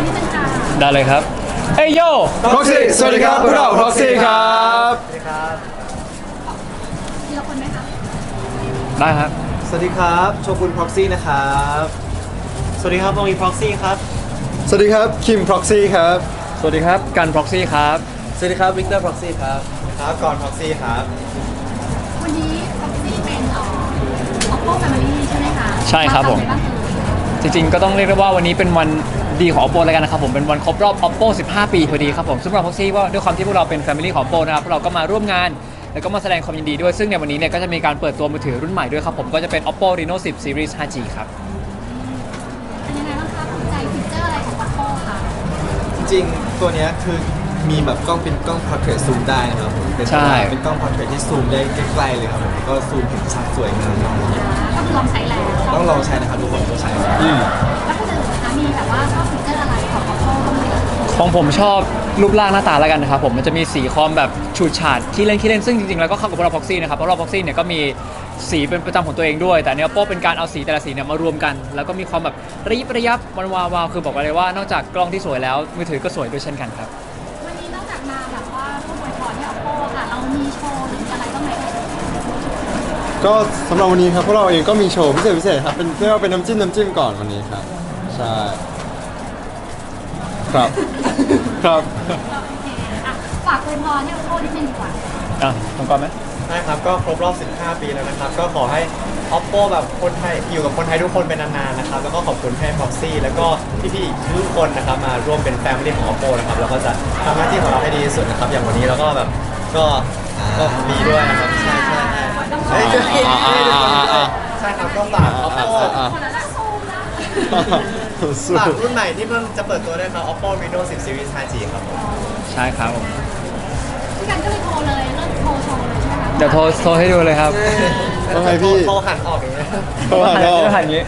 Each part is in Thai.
รนิดนึงค่ะได้เลยครับ เอ้ยโย Proxy สวัสดีครับพวกเรา Proxy ครับทีละคนไหมคะได้ครับ สวัสดีครับโชกุน Proxy นะครับ สวัสดีครับตรงนี้ Proxy ครับ สวัสดีครับคิม Proxy ครับสวัสดีครับ กัน proxy ครับ สวัสดีครับวิกเตอร์ Proxy ครับ ครับก่อน Proxy ครับวันนี้พ็อกซี่เป็นเอ่อ Oppo Family ใช่ไหมคะใช่ครับผมาทำอะไางเอ่ยจริงๆ ก็ต้องเรียกได้ว่าวันนี้เป็นวัน ดีของ oppo แล้วกันนะครับผมเป็นวันครบรอบ oppo 15 ปีพอดีครับผมซึ่งเรา proxy ว่าด้วยความที่พวกเราเป็น family ของ oppo นะครับพวกเราก็มาร่วมงาน แล้วก็มาแสดงความยินดีด้วยซึ่งในวันนี้เนี่ยก็จะมีการเปิดตัวมือถือรุ่นใหม่ด้วยครับผมก็จะเป็น oppo reno 10 series 5g ครับ เป็นยังไงบ้างคะภูมิใจฟีเจอร์อะไรของ Oppo คะจริงๆตัวเนี้ยคือมีแบบกล้องเป็นกล้อง portrait zoom ได้นะครับผมเป็นใช่ เป็นกล้อง portrait ที่ซูมได้ใกล้ๆเลยครับผมแล้วก็ซูมถึงชัดสวยงามก็คือลองใช้แล้วต้องลองใช้นะครับทุกคนต้องใช้ แล้วคนอื่นนะคะมีแบบ ว่าชอบฟีเจอร์อะไรของ Oppo บ้างไหมของผมชอบรูปร่างหน้าตาแล้วกันนะครับผมมันจะมีสีคอมแบบฉูดฉาดที่เล่นที่เล่นซึ่งจริงๆแล้วก็เข้ากับพวกเราพ็อกซี่นะครับเพราะเราพ็อกซี่เนี่ยก็มีสีเป็นประจำของตัวเองด้วย แต่เนี้ยโป้เป็นการเอาสีแต่ละสีเนี่ยมารวมกัน แล้วก็มีความแบบระยิบระยับมันวาววาวคือบอกเลยว่านอกจากกล้องที่สวยแล้ว มือถือก็สวยด้วยเช่นกันครับ วันนี้นอกจากมาแบบว่าผู้บริหารที่ Oppo ค่ะเรามีโชว์หรืออะไรบ้างไหมเอ่ยก็สำหรับวันนี้ครับพวกเราเองก็มีโชว์พิเศษพิเศษครับเป็นเรียกว่าเป็นน้ำจิ้มน้ำจิ้มก่อนวันนี้ครับใช่ ครับ ครับโอเคอะฝากอวยพรให้ Oppo นิดนึงดีกว่า อะตรงก่อนไหมใช่ครับก็ครบรอบ 15 ปีแล้วนะครับ ก็ขอให้ Oppo แบบคนไทยอยู่กับคนไทยทุกคนเป็นนานๆนะครับ แล้วก็ขอบคุณให้ Proxy แล้วก็พี่ๆทุกคนนะครับมาร่วมเป็นแฟมิลี่ของ Oppo นะครับแล้วก็จะทำหน้าที่ของเราให้ดีที่สุดนะครับ อย่างวันนี้เราก็แบบก็ก็ดีด้วยนะครับ ใช่ใช่ใช่เฮ้ยจะให้ให้ทุกคนด้วยใช่ครับก็ฝาก Oppo อ่าคนละละซูมนะ สู้ ฝากรุ่นใหม่ที่เพิ่งจะเปิดตัวด้วยครับ Oppo Reno 10 Series 5G ครับผมใช่ครับผมพี่กันก็เลยโทรเลยเริ่มโทรโชว์เลยใช่ไหมคะเดี๋ยวโทรโทรให้ดูเลยครับต้องให้พี่เขาหันออกอย่างเงี้ยเขาหันออกหันอย่างนี้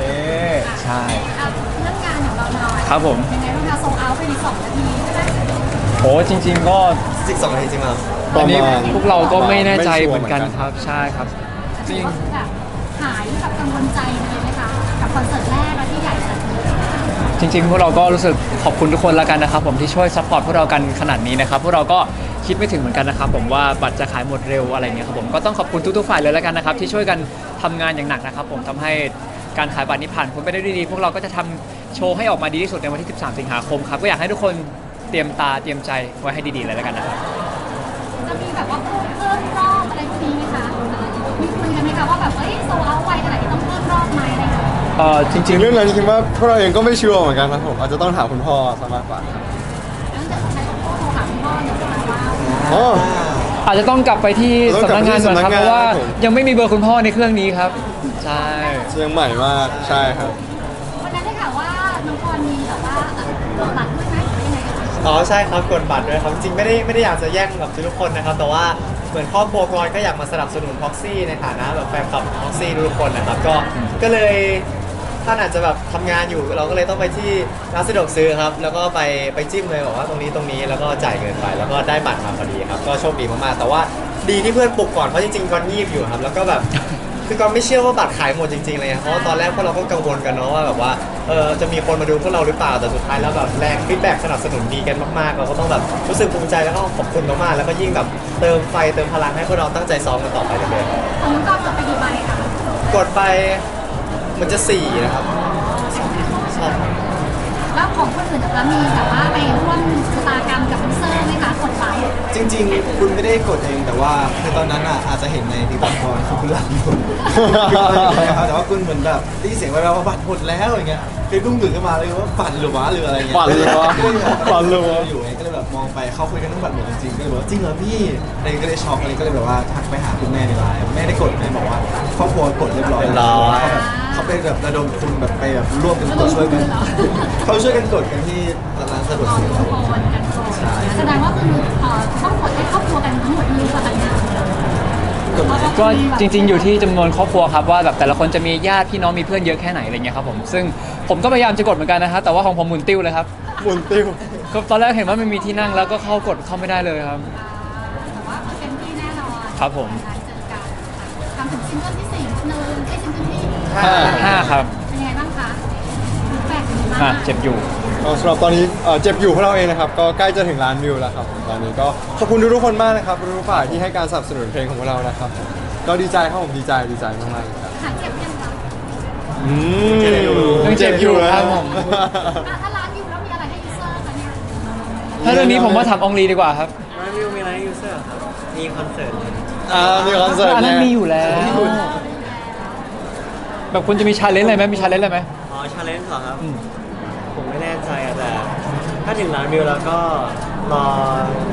นี่ใช่ อะเรื่องงานของเราหน่อยครับผม ยังไงบ้างคะโซเอาไปในสองนาทีใช่ไหมโอ้จริง ๆ ก็สิบสองนาทีจริงไหมครับประอันนี้มาณ พวกเราก็ไม่แน่ใจไม่ชัวร์เหมือนกันเหมือนกันครับใช่ครับ จริงแบบหายแบบกังวลใจเลยไหมคะกับคอนเสิร์ตแรกและที่ใหญ่ขนาดนี้ จริงๆ พวกเราก็รู้สึกขอบคุณทุกคนแล้วกันนะครับ ผมที่ช่วยซัพพอร์ตพวกเรากันขนาดนี้นะครับพวกเราก็คิดไม่ถึงเหมือนกันนะครับ ผมว่าบัตรจะขายหมดเร็วอะไรเงี้ยครับผมก็ต้องขอบคุณทุกๆฝ่ายเลยแล้วกันนะครับ ที่ช่วยกันทำงานอย่างหนักนะครับ ผมทำให้การขายบัตรนี้ผ่านพ้นไปได้ด้วยดี พวกเราก็จะทำโชว์ให้ออกมาดีที่สุดในวันที่ 13 สิงหาคมครับก็อยากให้ทุกคนเตรียมตาเตรียมใจไว้ให้ดีๆเลยแล้วกันนะครับ จะมีแบบว่าเพิ่มเพิ่มรอบอะไรพวกนี้ไหมคะมีคุยกันไหมคะว่าแบบเอ้ยโซเอาไวขนาดนี้ต้องเพิ่มรอบไหม เงี้ยเอ่อจจริริงงๆเรื่องนั้นคิดว่าพวกเราเองก็ไม่ชัวร์เหมือนกันครับผมอาจจะต้องถามคุณพ่อซะมากกว่าครับงั้นเดี๋ยวใช้โทรหาคุณพ่อหน่อยนะคะว่าอ๋อๆอาจจะต้องกลับไปที่ต้องสำกลันับกไปงานที่ก่อนครับสำนักงานเพราะว่าครับผม ยังไม่มีเบอร์คุณพ่อในเครื่องนี้ครับ ใช่ เชียงใหม่มากใช่ครับ วันนั้นได้ข่าวว่าน้องพรมีแบบว่าเอ่อกดบัตรด้วยไหมหรือยังไงเอ่ยอ๋อใช่ครับกดบัตรด้วยครับจริงๆไม่ได้ไม่ได้อยากจะแย่งกับทุกคนนะครับแต่ว่าเหมือนครอบครัวกรก็อยากมาสนับสนุนพ็อกซี่ในฐานะแบบแฟนคลับพ็อกซี่ทุกคนนะครับก็ก็เลย ท่านอาจจะแบบทำงานอยู่เราก็เลยต้องไปที่ร้านสะดวกซื้อครับ แล้วก็ไปไปจิ้มเลยบอกว่าตรงนี้ตรงนี้แล้วก็จ่ายเงินไปแล้วก็ได้บัตรมาพอดีครับ ก็โชคดีมากๆแต่ว่าดีที่เพื่อนปลุกก่อนเพราะจริงๆกอนงีบอยู่ครับ แล้วก็แบบคือกอนไม่เชื่อว่าบัตรขายหมดจริงๆเลยอะเพราะว่าตอนแรกพวกเราก็กังวลกันเนาะว่าแบบว่าเออจะมีคนมาดูพวกเราหรือเปล่าแต่สุดท้ายแล้วแบบแรงฟีดแบ็กสนับสนุนดีกันมากๆเราก็ต้องแบบรู้สึกภูมิใจแล้วก็ขอบคุณมากๆแล้วก็ยิ่งแบบเติมไฟเติมพลังให้พวกเราตั้งใจซ้อมกันต่อไปเลยของน้องกอบกดไปกี่ใบคะกดไป มันจะสี่นะครับชอบแล้วของคนอื่นนะคะมีแบบว่าไปร่วมชะตากรรมกับยูเซอร์ไหมคะกดไปจริง ๆ คุณไม่ได้กดเองแต่ว่าคือตอนนั้นอะอาจจะเห็นในติ๊กต็อกก่อนคือคุณหลับอยู่แต่ว่าคุณเหมือนแบบได้ยินเสียงแว่วๆว่าบัตรหมดแล้วอย่างเงี้ยคือกุ้งตื่นขึ้นมาเลยว่าฝันหรือวะหรืออะไรเงี้ยฝันหรือวะฝันหรือวะอยู่ไงก็เลยแบบ มองไปเขาคุยกันเรื่องบัตรหมดจริงๆก็เลยบอกว่าจริงเหรอพี่อะไรก็เลยช็อกอะไรก็เลยแบบว่าทักไปหาคุณแม่ในไลน์แม่ได้กดแม่บอกว่าครอบครัวกดเรียบร้อยแล้วเขาแบบเขาไปแบบระดมทุนแบบไปแบบร่วมกันกดช่วยกันเขาช่วยกันกดกันที่ร้านสะดวกรอซื้อทุกคนกันก่อนแสดงว่าคือเอ่อต้องกดให้ครอบครัวกันทั้งหมดมีประมาณนี้กดไหมก็จริงๆอยู่ที่จำนวนครอบครัวครับว่าแบบแต่ละคนจะมีญาติพี่น้องมีเพื่อนเยอะแค่ไหนอะไรเงี้ยครับผมซึ่งผมก็พยายามจะกดเหมือนกันนะครับแต่ว่าของผมหมุนติ้วเลยครับ หมุนติ้ว ก็ตอนแรกเห็นว่ามันมีที่นั่งแล้วก็เข้ากดเข้าไม่ได้เลยครับ แต่ว่าเต็มที่แน่นอนครับผม การเจอกันทำถึงซิงเกิลที่สี่หนึ่งไอ้ซิงเกิลที่ห้า ห้าครับเป็นยังไงบ้างคะแปลกดีมากอะเจ็บอยู่เก็สำหรับตอนนี้เอ่อเจ็บอยู่พวกเราเองนะครับ ก็ใกล้จะถึงล้านวิวแล้วครับตอนนี้ก็ขอบคุณทุกๆคนมากนะครับทุกๆฝ่ายที่ให้การสนับสนุนเพลงของพวกเรานะครับ ก็ดีใจครับผมดีใจดีใจมากๆเลยครับหายเจ็บยังคะอืมยังเจ็บอยู่ครับผม อะ ถ้าเรื่องนี้ผมว่าถามอองลีดีกว่าครับร้านวิวมีไลฟ์ยูเซอร์ครับ มีคอนเสิร์ตอ่ามีคอนเสิร์ตอันนั้นไงมีอยู่แล้ว แบบคุณจะมีชาเลนจ์อะไรไหมมีชาเลนจ์อะไรไหมอ๋อชาเลนจ์เหรอครับอืมผมไม่แน่ใจอะแต่ ถ้าถึงร้านวิวแล้วก็รอ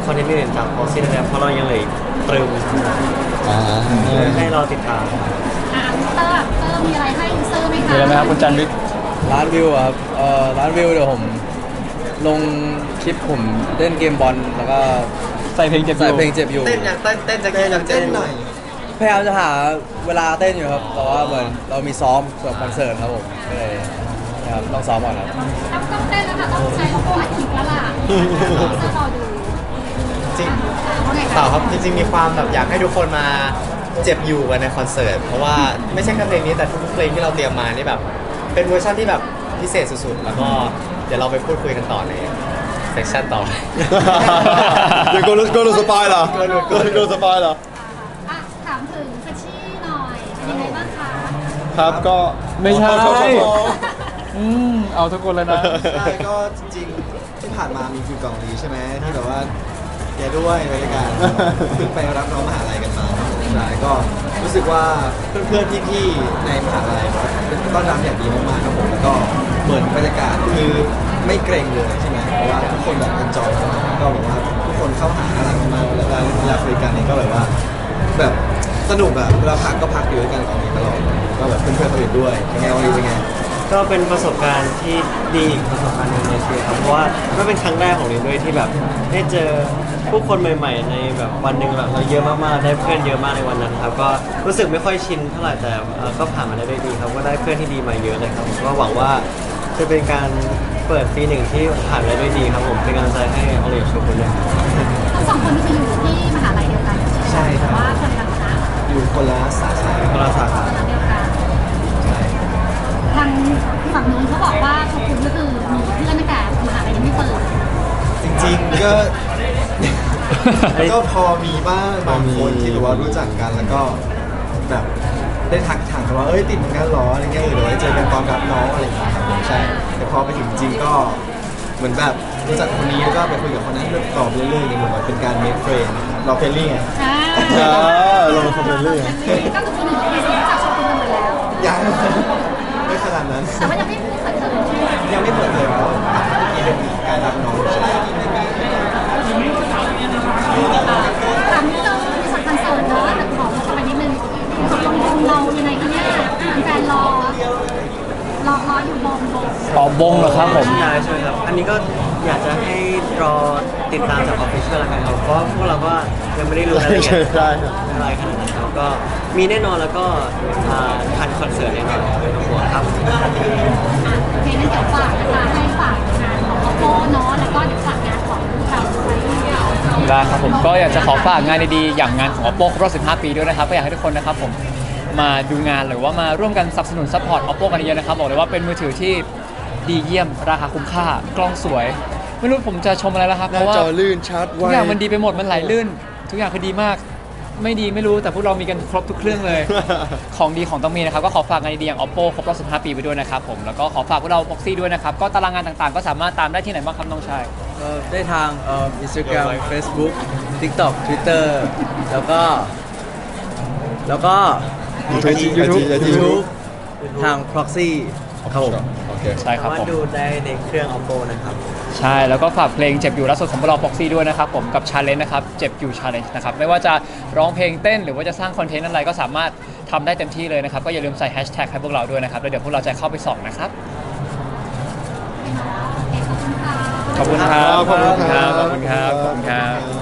คอนเทนต์อื่นจากโพสต์นะครับเพราะเรายังเหลืออีกตรึมอ่าให้เราติดตามอะเตอร์เตอร์มีอะไรให้ยูเซอร์ไหมมีคะอะไรไหมครับคุณจันวิกร้านวิวอะครับเอ่อร้านวิวเดี๋ยวผม ลงคลิปผมเล่นเกมบอลแล้วก็ใส่เพลงเจ็บอใส่ยู่เพลงเจ็บอยู่ เต้นอย่างเต้นเต้นจะกินอย่างเต้นหน่อยพยายามจะหาเวลาเต้นอยู่ครับแต่ว่าเหมือนเรามีซ้อมสำหรับคอนเสิร์ตครับผมก็เลยนะครับต้องซ้อมก่อนครับต้องต้องเต้นแล้วค่ะต้องใช้โลโก้อัดคลิปแล้วล่ะยูเซอร์รอดูจริงว่าไงเปล่าคะครับจริงๆมีความแบบอยากให้ทุกคนมาเจ็บอยู่กันในคอนเสิร์ตเพราะว่าไม่ใช่แค่เพลงนี้แต่ทุกๆเพลงที่เราเตรียมมานี่แบบ เป็นเวอร์ชันที่แบบพิเศษสุดๆ แล้วก็เดี๋ยวเราไปพูดคุยกันต่อในเซสชั่นต่อไป เดี๋ยวโกลูโกลูสปอยเหรอโกลูโกลูโกลูสปอยเหรอ อะถามถึงเฟชชี่หน่อยเป็นยังไงบ้างคะครับ ก็ไม่ใช่ ขอโทษขอโทษอืมเอาทุกคนเลยนะ ใช่ก็จริงๆที่ผ่านมามีฟิวกล่องลีใช่ไหมที่แบบว่าแกด้วยบรรยากาศเพิ่งไปรับน้องมหาลัยกันมาครับผมใช่ก็รู้สึกว่าเพื่อนๆพี่ๆในมหาลัยเป็นต้อนรับอย่างดีมากๆครับผมแล้วก็เหมือนบรรยากาศคือ ไม่เกรงเลยใช่ไหมเพราะว่าทุกคนแบบเอนจอยก็แบบว่าทุกคนเข้าหาอะไรมากๆแล้วเวลาคุยกันนี่ก็แบบว่า แบบสนุกอะเวลาพักก็พักอยู่ด้วยกันกองนี้ตลอดก็แบบเพื่อนๆคนอื่นด้วยเป็นไงวันนี้เป็นไง ก็เป็นประสบการณ์ที่ดีอีกประสบการณ์หนึ่งในชีวิตครับเพราะว่าก็เป็นครั้งแรกของลินด้วยที่แบบได้เจอผู้คนใหม่ ๆ ในแบบวันหนึ่งแบบเราเยอะมากๆได้เพื่อนเยอะมากในวันนั้นครับก็รู้สึกไม่ค่อยชินเท่าไหร่แต่เอ่อก็ผ่านมาได้ด้วยดีครับก็ได้เพื่อนที่ดีมาเยอะเลยครับผมก็หวังว่าจะเป็นการ เปิดปีหนึ่งที่ผ่านไปได้ด้วยดีครับผมเป็นกำลังใจให้ออริโชกุนด้วยครับทั้งสองคนนี่คืออยู่ที่มหาลัยเดียวกันใช่ครับแต่ว่าคนละคณะอยู่คนละสาขาคนละสาขาคณะเดียวกันทางฝั่งนู้นเขาบอกว่าขอบคุณก็คือมีเพื่อนตั้งแต่มหาลัยยังไม่เปิดจริงๆก็ ก็พอมีบ้างบางคนที่แบบว่ารู้จักกันแล้วก็แบบได้ทักถาม กันว่าเอ้ยติดเหมือนกันเหรออะไรเงี้ยเออเดี๋ยวไว้เจอกันตอนรับน้องอะไรอย่างเงี้ยครับใช่แต่พอไปถึงจริงก็เหมือนแบบรู้จักคนนี้แล้วก็ไปคุยกับคนนั้นเรื่อยตอบเรื่อยๆอย่างเหมือนว่าเป็นการเมคเฟรนเราเฟรนลี่ไงอ่าอ่าลงคอมเมนต์เลยก็คือคนหนึ่งคนสองรู้จักชอบคุณกันหมดแล้วยังไม่ขนาดนั้นแต่ว่ายังไม่เปิดเผยใช่ไหม ยังไม่เปิดเลยครับเมื่อกี้เป็นการรับน้องใช่ไหม ถามนิดนึงมีสักคอนเสิร์ตเนอะแต่ขอเข้าไปนิดนึงตกลงเรายังไงคะเนี่ยแฟนรอรอรออยู่บงบง ตอบบงเหรอครับผม ใช่ใช่ครับ อันนี้ก็อยากจะให้รอ ติดตามจากออฟฟิเชียลแล้วกันครับเพราะพวกเราก็ยังไม่ได้รู้รายละเอียดใช่ครับ อะไรขนาดนั้นครับก็มีแน่นอนแล้วก็อ่าทันคอนเสิร์ตแน่นอนไม่ต้องห่วงครับโอเคงั้นเดี๋ยวฝากนะคะให้ฝากงานของ Oppo เนาะแล้วก็เดี๋ยวฝากงานของเราไว้ได้ครับผมก็อยากจะขอฝากงานดีๆอย่างงานของ Oppo ครบรอบ15 ปีด้วยนะครับก็อยากให้ทุกคนนะครับผมมาดูงานหรือว่ามาร่วมกันสนับสนุนซัพพอร์ต Oppo กันเยอะๆนะครับบอกเลยว่าเป็นมือถือที่ดีเยี่ยมราคาคุ้มค่ากล้องสวย ไม่รู้ผมจะชมอะไรแล้วครับหเพน้าราะว่าจอลื่นชัดไวทุกอย่างมันดีไปหมดมันไหลลื่น ทุกอย่างคือดีมาก ไม่ดีไม่รู้แต่พวกเรามีกันครบทุกเครื่องเลย ของดีของต้องมีนะครับ ก็ขอฝากงานดีๆอย่าง Oppo ครบรอบ15 ปีไปด้วยนะครับผมแล้วก็ขอฝากพวกเรา Proxy ด้วยนะครับ ก็ตารางงานต่างๆ ก็สามารถตามได้ที่ไหนบ้างครับน้องชายก็ได้ทางเอ่อ Instagram Facebook TikTok Twitter แล้วก็ แล้วก็ YouTube YouTube YouTube ทาง Proxy ครับผม โอเค ใช่คสารับมารผถมดูได้ในเครื่อง Oppo นะครับ ใช่ แล้วก็ฝากเพลงเจ็บอยู่ล่าสุดของพวกเรา Proxy ด้วยนะครับผมกับ Challenge นะครับเจ็บอยู่ Challenge นะครับไม่ว่าจะร้องเพลงเต้นหรือว่าจะสร้างคอนเทนต์อะไรก็สามารถทำได้เต็มที่เลยนะครับ ก็อย่าลืมใส่แฮชแท็กให้พวกเราด้วยนะครับแล้วเดี๋ยวพวกเราจะเข้าไปส่องนะครับโอเคขอบคุณค่ะขอบคุณครับ ขอบคุณครับ ขอบคุณครับ ขอบคุณครับ